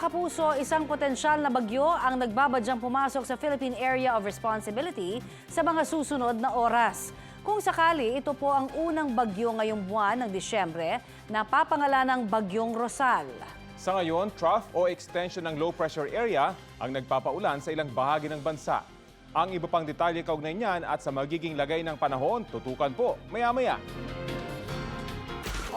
kapuso, isang potensyal na bagyo ang nagbabadyang pumasok sa Philippine Area of Responsibility sa mga susunod na oras. Kung sakali, ito po ang unang bagyo ngayong buwan ng Disyembre na papangalanang Bagyong Rosal. Sa ngayon, trough o extension ng low pressure area ang nagpapaulan sa ilang bahagi ng bansa. Ang iba pang detalye kaugnay niyan at sa magiging lagay ng panahon, tutukan po maya-maya.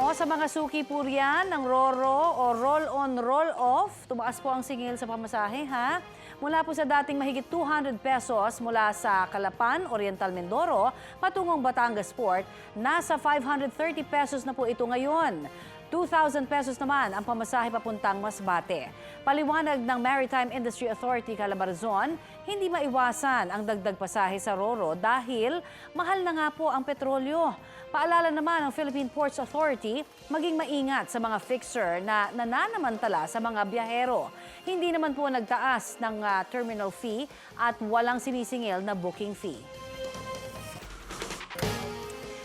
O sa mga suki po riyan ng Roro o roll-on, roll-off, tumaas po ang singil sa pamasahe ha. Mula po sa dating mahigit 200 pesos mula sa Calapan, Oriental Mindoro, patungong Batangas Port, nasa 530 pesos na po ito ngayon. 2,000 pesos naman ang pamasahe papuntang Masbate. Paliwanag ng Maritime Industry Authority Calabarzon, hindi maiwasan ang dagdag pasahe sa Roro dahil mahal na nga po ang petrolyo. Paalala naman ng Philippine Ports Authority, maging maingat sa mga fixer na nananamantala sa mga biyahero. Hindi naman po nagtaas ng ah, terminal fee at walang sinisingil na booking fee.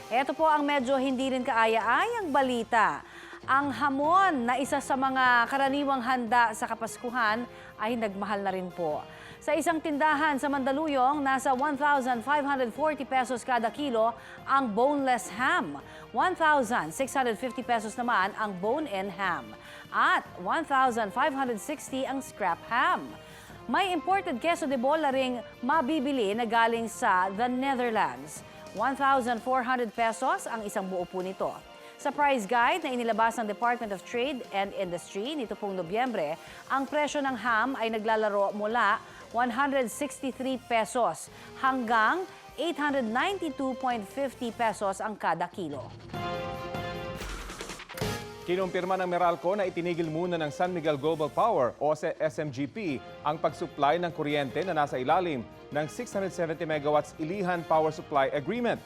Ito po ang medyo hindi rin kaaya-ayang balita. Ang hamon na isa sa mga karaniwang handa sa Kapaskuhan ay nagmahal na rin po. Sa isang tindahan sa Mandaluyong, nasa 1,540 pesos kada kilo ang boneless ham. 1,650 pesos naman ang bone-in ham. At 1,560 ang scrap ham. May imported queso de bola ring mabibili na galing sa the Netherlands. 1,400 pesos ang isang buo po nito. Sa price guide na inilabas ng Department of Trade and Industry nito pong Nobyembre, ang presyo ng ham ay naglalaro mula 163 pesos hanggang 892.50 pesos ang kada kilo. Kinumpirma ng Meralco na itinigil muna ng San Miguel Global Power o SMGP ang pag-supply ng kuryente na nasa ilalim ng 670 megawatts Ilihan Power Supply Agreement.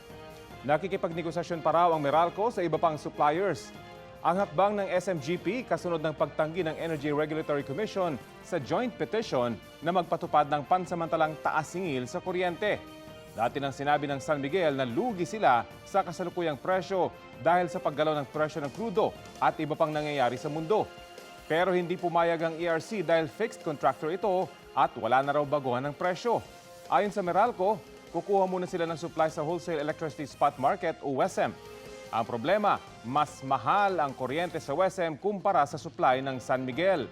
Nakikipagnegosasyon pa raw ang Meralco sa iba pang suppliers. Ang hakbang ng SMGP kasunod ng pagtanggi ng Energy Regulatory Commission sa joint petition na magpatupad ng pansamantalang taas singil sa kuryente. Dati nang sinabi ng San Miguel na lugi sila sa kasalukuyang presyo dahil sa paggalaw ng presyo ng krudo at iba pang nangyayari sa mundo. Pero hindi pumayag ang ERC dahil fixed contractor ito at wala na raw baguhan ng presyo. Ayon sa Meralco, kukuha muna sila ng supply sa Wholesale Electricity Spot Market o WESM. Ang problema, mas mahal ang kuryente sa WESM kumpara sa supply ng San Miguel.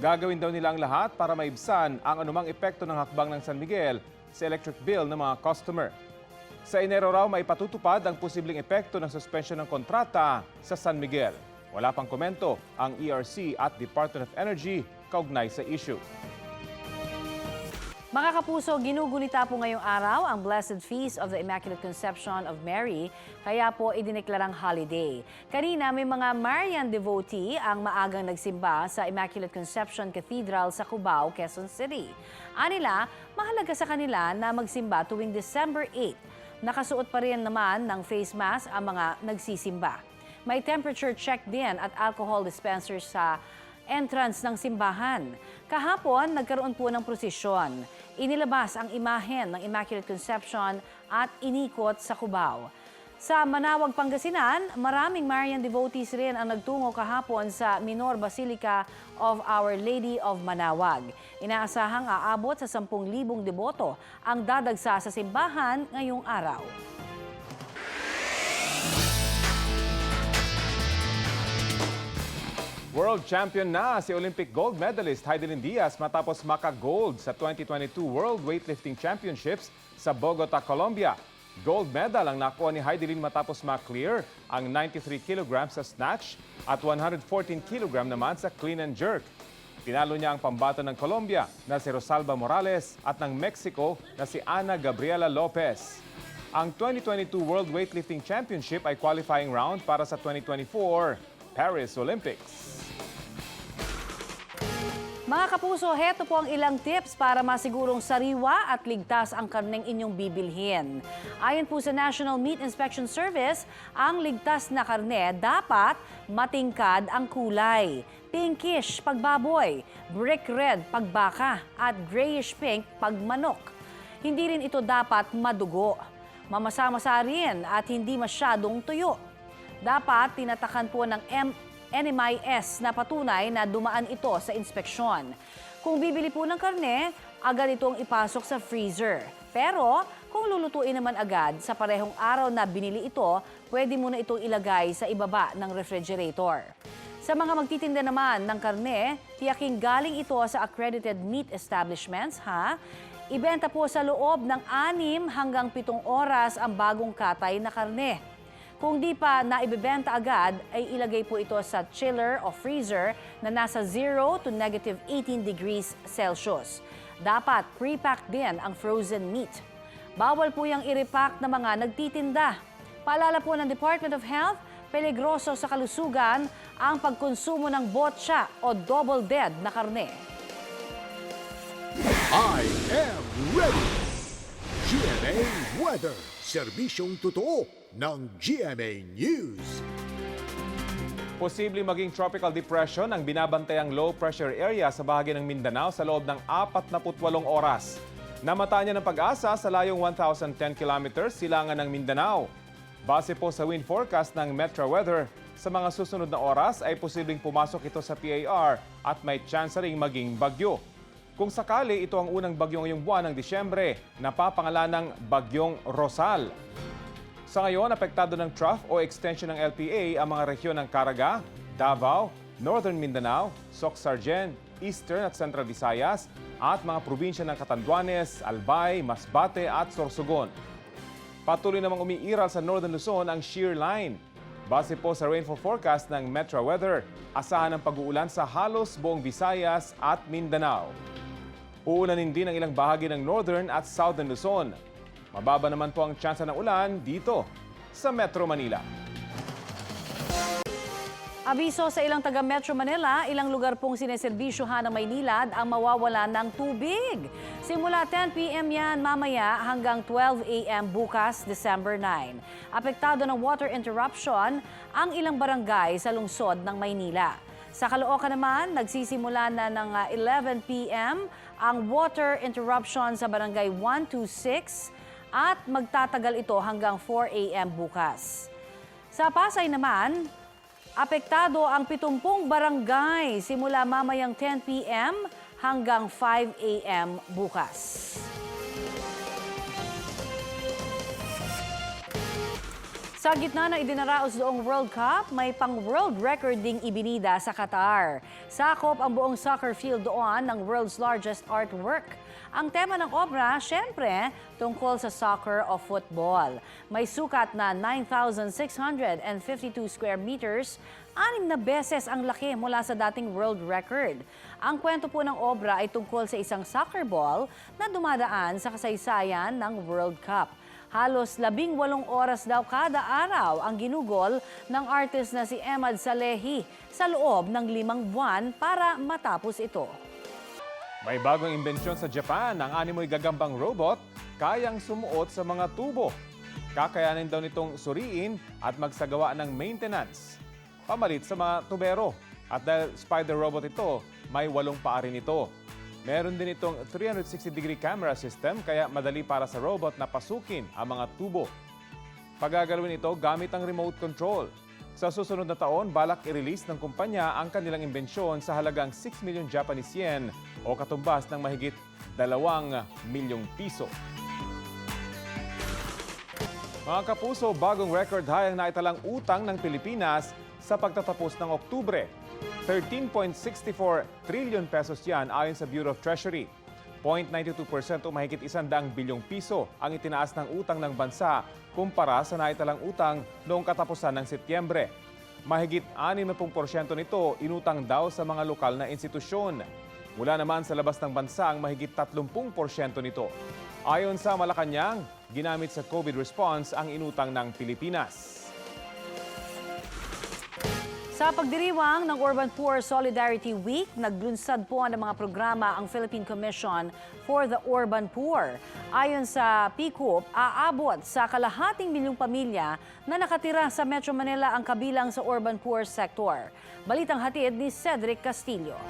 Gagawin daw nila ang lahat para maibsan ang anumang epekto ng hakbang ng San Miguel sa electric bill ng mga customer. Sa Enero raw may patutupad ang posibleng epekto ng suspension ng kontrata sa San Miguel. Wala pang komento ang ERC at Department of Energy kaugnay sa issue. Mga kapuso, ginugunita po ngayong araw ang Blessed Feast of the Immaculate Conception of Mary, kaya po idineklarang holiday. Kanina may mga Marian devotee ang maagang nagsimba sa Immaculate Conception Cathedral sa Cubao, Quezon City. Anila, mahalaga sa kanila na magsimba tuwing December 8. Nakasuot pa rin naman ng face mask ang mga nagsisimba. May temperature check din at alcohol dispensers sa entrance ng simbahan. Kahapon, nagkaroon po ng prosesyon. Inilabas ang imahen ng Immaculate Conception at inikot sa Cubao. Sa Manawag, Pangasinan, maraming Marian devotees rin ang nagtungo kahapon sa Minor Basilica of Our Lady of Manawag. Inaasahang aabot sa 10,000 deboto ang dadagsa sa simbahan ngayong araw. World champion na si Olympic gold medalist Heidelin Diaz matapos maka-gold sa 2022 World Weightlifting Championships sa Bogota, Colombia. Gold medal ang nakuha ni Heidelin matapos ma-clear ang 93 kg sa snatch at 114 kg naman sa clean and jerk. Pinalo niya ang pambato ng Colombia na si Rosalba Morales at ng Mexico na si Ana Gabriela Lopez. Ang 2022 World Weightlifting Championship ay qualifying round para sa 2024 Paris Olympics. Mga kapuso, heto po ang ilang tips para masigurong sariwa at ligtas ang karneng inyong bibilhin. Ayon po sa National Meat Inspection Service, ang ligtas na karne dapat matingkad ang kulay. Pinkish pag baboy, brick red pag baka, at grayish pink pag manok. Hindi rin ito dapat madugo. Mamasa-masa rin at hindi masyadong tuyo. Dapat tinatakan po ng M NMIS na patunay na dumaan ito sa inspeksyon. Kung bibili po ng karne, agad itong ipasok sa freezer. Pero kung lulutuin naman agad sa parehong araw na binili ito, pwede mo na itong ilagay sa ibaba ng refrigerator. Sa mga magtitinda naman ng karne, tiyaking galing ito sa accredited meat establishments, ha? Ibenta po sa loob ng 6 hanggang 7 oras ang bagong katay na karne. Kung di pa naibebenta agad, ay ilagay po ito sa chiller o freezer na nasa 0 to negative 18 degrees Celsius. Dapat pre-pack din ang frozen meat. Bawal po yung i-repack na mga nagtitinda. Paalala po ng Department of Health, peligroso sa kalusugan ang pagkonsumo ng botsa o double dead na karne. I am ready! GMA Weather. Serbisyong totoo ng GMA News. Posibleng maging tropical depression ang binabantayang low pressure area sa bahagi ng Mindanao sa loob ng 48 oras. Namata niya ng pag-asa sa layong 1,010 kilometers silangan ng Mindanao. Base po sa wind forecast ng Metro Weather, sa mga susunod na oras ay posibleng pumasok ito sa PAR at may chance ring maging bagyo. Kung sakali, ito ang unang bagyo ngayong buwan ng Disyembre, napapangalan ng Bagyong Rosal. Sa ngayon, apektado ng trough o extension ng LPA ang mga rehiyon ng Caraga, Davao, Northern Mindanao, Soc-Sargen, Eastern at Central Visayas at mga probinsya ng Catanduanes, Albay, Masbate at Sorsogon. Patuloy namang umiiral sa Northern Luzon ang shear line. Base po sa rainfall forecast ng Metro Weather, asahan ang pag-uulan sa halos buong Visayas at Mindanao. Uulanin din ang ilang bahagi ng Northern at Southern Luzon. Mababa naman po ang tsansa ng ulan dito sa Metro Manila. Abiso sa ilang taga Metro Manila, ilang lugar pong sineserbisyohan ng Maynilad ang mawawalan ng tubig. Simula 10 p.m. yan mamaya hanggang 12 a.m. bukas, December 9. Apektado ng water interruption ang ilang barangay sa lungsod ng Maynila. Sa Caloocan naman, nagsisimula na ng ah, 11 p.m. ang water interruption sa barangay 126 at magtatagal ito hanggang 4 a.m. bukas. Sa Pasay naman, Apektado ang 70 barangay simula mamayang 10 p.m. hanggang 5 a.m. bukas. Sa gitna ng idinaraos doong World Cup, may pang-world record ding ibinida sa Qatar. Sakop ang buong soccer field doon ng world's largest artwork. Ang tema ng obra, syempre, tungkol sa soccer o football. May sukat na 9,652 square meters, anim na beses ang laki mula sa dating world record. Ang kwento po ng obra ay tungkol sa isang soccer ball na dumadaan sa kasaysayan ng World Cup. Halos labing walong oras daw kada araw ang ginugol ng artist na si Emad Salehi sa loob ng limang buwan para matapos ito. May bagong imbensyon sa Japan, ang animoy gagambang robot, kayang sumuot sa mga tubo. Kakayanin daw nitong suriin at magsagawa ng maintenance. Pamalit sa mga tubero. At dahil spider robot ito, may walong paa rin ito. Meron din itong 360-degree camera system kaya madali para sa robot na pasukin ang mga tubo. Pagagalawin ito gamit ang remote control. Sa susunod na taon, balak i-release ng kumpanya ang kanilang imbensyon sa halagang 6 million Japanese yen o katumbas ng mahigit 2 milyong piso. Mga kapuso, bagong record high ang naitalang utang ng Pilipinas sa pagtatapos ng Oktubre. 13.64 trillion pesos yan ayon sa Bureau of Treasury. 0.92% o mahigit 100 bilyong piso ang itinaas ng utang ng bansa kumpara sa naitalang utang noong katapusan ng Setyembre. Mahigit 60% nito inutang daw sa mga lokal na institusyon. Mula naman sa labas ng bansa ang mahigit 30% nito. Ayon sa Malacanang, ginamit sa COVID response ang inutang ng Pilipinas. Sa pagdiriwang ng Urban Poor Solidarity Week, naglunsad po ng mga programa ang Philippine Commission for the Urban Poor. Ayon sa PCOP, aabot sa kalahating milyong pamilya na nakatira sa Metro Manila ang kabilang sa urban poor sector. Balitang hatid ni Cedric Castillo.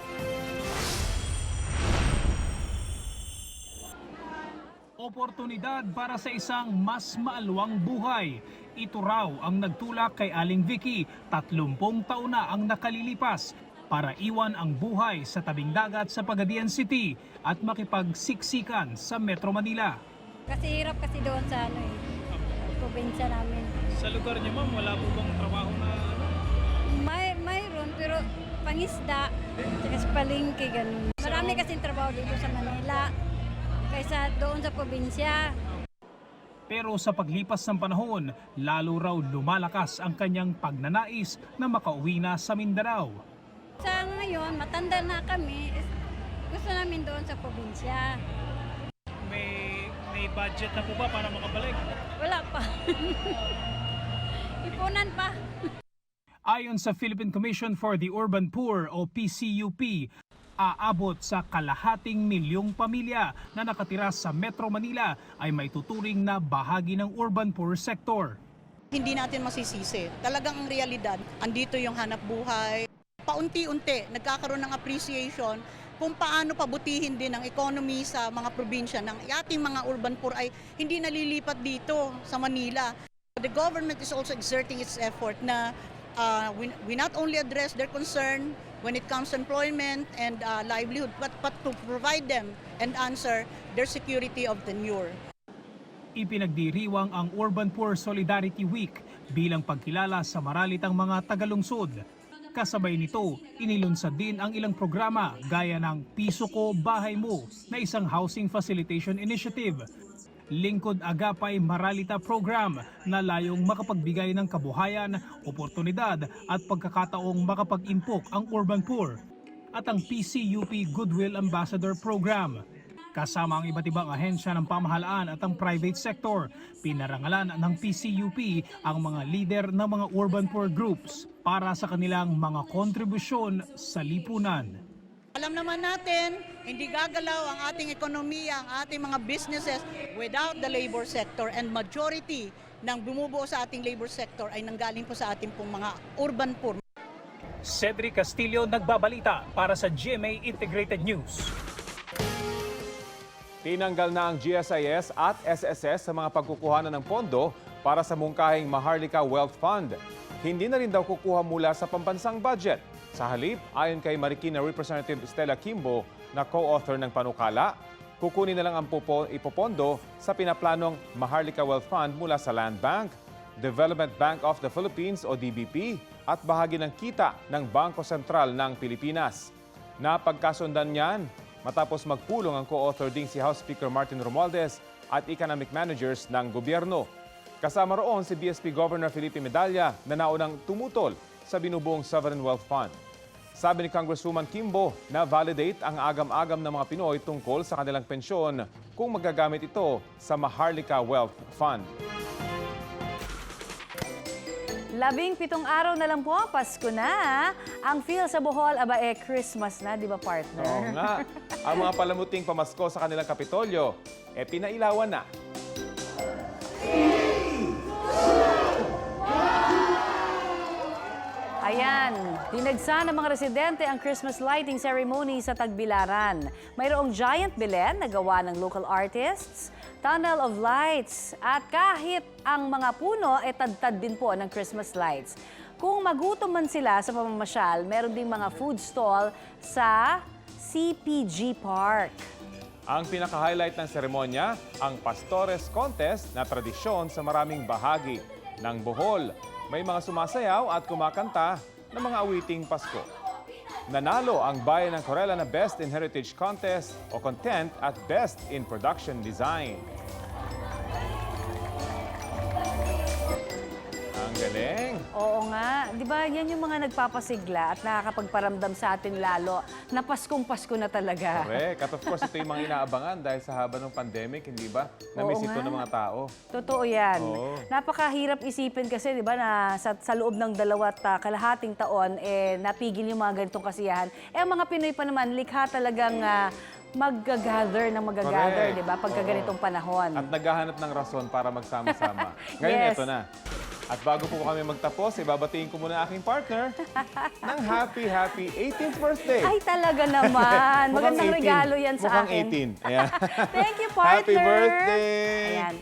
oportunidad para sa isang mas maalwang buhay. Ito raw ang nagtulak kay Aling Vicky, 30 taon na ang nakalilipas para iwan ang buhay sa tabing dagat sa Pagadian City at makipagsiksikan sa Metro Manila. Kasi hirap kasi doon sa ano eh, probinsya namin. Sa lugar niyo ma'am, wala po bang trabaho na May, mayroon pero pangisda, tsaka sa palengke, ganun. Marami kasing trabaho dito sa Manila kaysa doon sa probinsya. Pero sa paglipas ng panahon, lalo raw lumalakas ang kanyang pagnanais na makauwi na sa Mindanao. Sa ngayon, matanda na kami, gusto namin doon sa probinsya. May may budget na po ba para makabalik? Wala pa. Ipunan pa. Ayon sa Philippine Commission for the Urban Poor o PCUP, aabot sa kalahating milyong pamilya na nakatira sa Metro Manila ay may tuturing na bahagi ng urban poor sector. hindi natin masisisi. Talagang ang realidad, andito yung hanap buhay. Paunti-unti, nagkakaroon ng appreciation kung paano pabutihin din ang economy sa mga probinsya ng ating mga urban poor ay hindi nalilipat dito sa Manila. The government is also exerting its effort na uh, we, we not only address their concern when it comes to employment and uh, livelihood, but, but to provide them and answer their security of tenure. Ipinagdiriwang ang Urban Poor Solidarity Week bilang pagkilala sa maralitang mga tagalungsod. Kasabay nito, inilunsad din ang ilang programa gaya ng Piso Ko, Bahay Mo na isang housing facilitation initiative. Lingkod Agapay Maralita Program na layong makapagbigay ng kabuhayan, oportunidad at pagkakataong makapag-impok ang urban poor. At ang PCUP Goodwill Ambassador Program Kasama ang iba't ibang ahensya ng pamahalaan at ang private sector, pinarangalan ng PCUP ang mga leader ng mga urban poor groups para sa kanilang mga kontribusyon sa lipunan. Alam naman natin, hindi gagalaw ang ating ekonomiya, ang ating mga businesses without the labor sector and majority ng bumubuo sa ating labor sector ay nanggaling po sa ating pong mga urban poor. Cedric Castillo nagbabalita para sa GMA Integrated News. Tinanggal na ang GSIS at SSS sa mga pagkukuhanan ng pondo para sa mungkahing Maharlika Wealth Fund. Hindi na rin daw kukuha mula sa pambansang budget. Sa halip, ayon kay Marikina Representative Stella Kimbo na co-author ng panukala, kukunin na lang ang ipopondo sa pinaplanong Maharlika Wealth Fund mula sa Land Bank, Development Bank of the Philippines o DBP at bahagi ng kita ng Bangko Sentral ng Pilipinas. Napagkasundan niyan matapos magpulong ang co-author ding si House Speaker Martin Romualdez at economic managers ng gobyerno. Kasama roon si BSP Governor Felipe Medalla na naunang tumutol sa binubuong Sovereign Wealth Fund. Sabi ni Congresswoman Kimbo na validate ang agam-agam ng mga Pinoy tungkol sa kanilang pensyon kung magagamit ito sa Maharlika Wealth Fund. Labing pitong araw na lang po, Pasko na. Ang feel sa Bohol, aba eh, Christmas na, di ba partner? Oo nga, ang mga palamuting pamasko sa kanilang kapitolyo, e pinailawan na. Ayan, dinagsa ng mga residente ang Christmas lighting ceremony sa Tagbilaran. Mayroong giant belen na gawa ng local artists, tunnel of lights, at kahit ang mga puno ay tadtad din po ng Christmas lights. Kung magutom man sila sa pamamasyal, meron ding mga food stall sa CPG Park. Ang pinaka-highlight ng seremonya, ang Pastores Contest na tradisyon sa maraming bahagi ng Bohol. May mga sumasayaw at kumakanta ng mga awiting Pasko. Nanalo ang bayan ng Corella na Best in Heritage Contest o Content at Best in Production Design. Galing! Oo nga, di ba yan yung mga nagpapasigla at nakakapagparamdam sa atin lalo na Paskong Pasko na talaga. Correct. At of course, ito yung mga inaabangan dahil sa haba ng pandemic, hindi ba? Na-miss Oo ito nga. ng mga tao. Totoo yan. Oo. Napakahirap isipin kasi, di ba, na sa, sa loob ng dalawat ah, kalahating taon, eh, napigil yung mga ganitong kasiyahan. Eh, ang mga Pinoy pa naman, likha talagang ah, mag-gather ng mag-gather, Correct. di ba, pagka Oo. ganitong panahon. At naghahanap ng rason para magsama-sama. Ngayon, Yes. eto na. At bago po kami magtapos, ibabatiin ko muna aking partner ng happy, happy 18th birthday. Ay, talaga naman. Magandang 18. regalo yan sa Mukhang akin. 18. Ayan. Thank you, partner. Happy birthday! Ayan.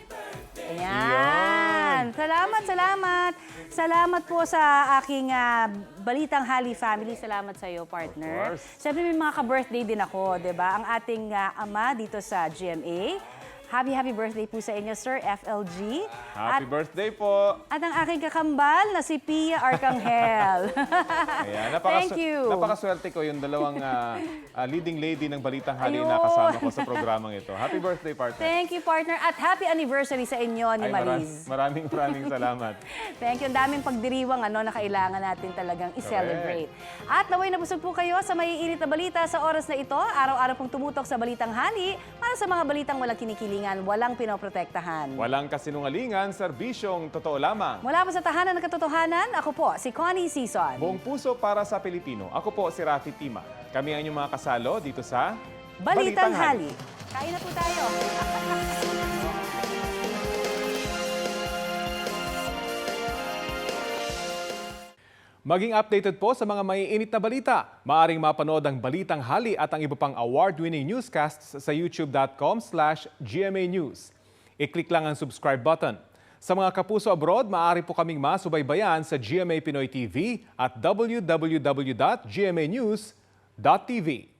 Ayan. Ayan, salamat, salamat. Salamat po sa aking ah, Balitang Hali family. Salamat sa iyo, partner. Of course. Siyempre may mga ka-birthday din ako, 'di ba? Ang ating ah, ama dito sa GMA. Happy happy birthday po sa inyo, Sir FLG. Happy at, birthday po! at ang aking kakambal na si Pia Arcangel. Ayan, Thank you. Napakaswerte ko yung dalawang ah, ah, leading lady ng Balitang Hali Ayun. na kasama ko sa programang ito. Happy birthday, partner! Thank you, partner. At happy anniversary sa inyo ni Ay, mara- Mariz. maraming maraming salamat. Thank you. Ang daming pagdiriwang ano, na kailangan natin talagang i-celebrate. At naway nabusog po kayo sa maiinit na balita sa oras na ito. Araw-araw pong tumutok sa Balitang Hali para sa mga balitang walang kinikilingan, walang pinoprotektahan. Walang kasinungalingan, serbisyong totoo lamang. Mula po sa Tahanan ng Katotohanan, ako po si Connie Season. Buong puso para sa Pilipino. Ako po si Rafi Tima. Kami ang inyong mga kasalo dito sa Balitang, Hali. Kain na po tayo. Maging updated po sa mga maiinit na balita. Maaring mapanood ang Balitang Hali at ang iba pang award-winning newscasts sa youtube.com slash GMA News. I-click lang ang subscribe button. Sa mga kapuso abroad, maaari po kaming masubaybayan sa GMA Pinoy TV at www.gmanews.tv.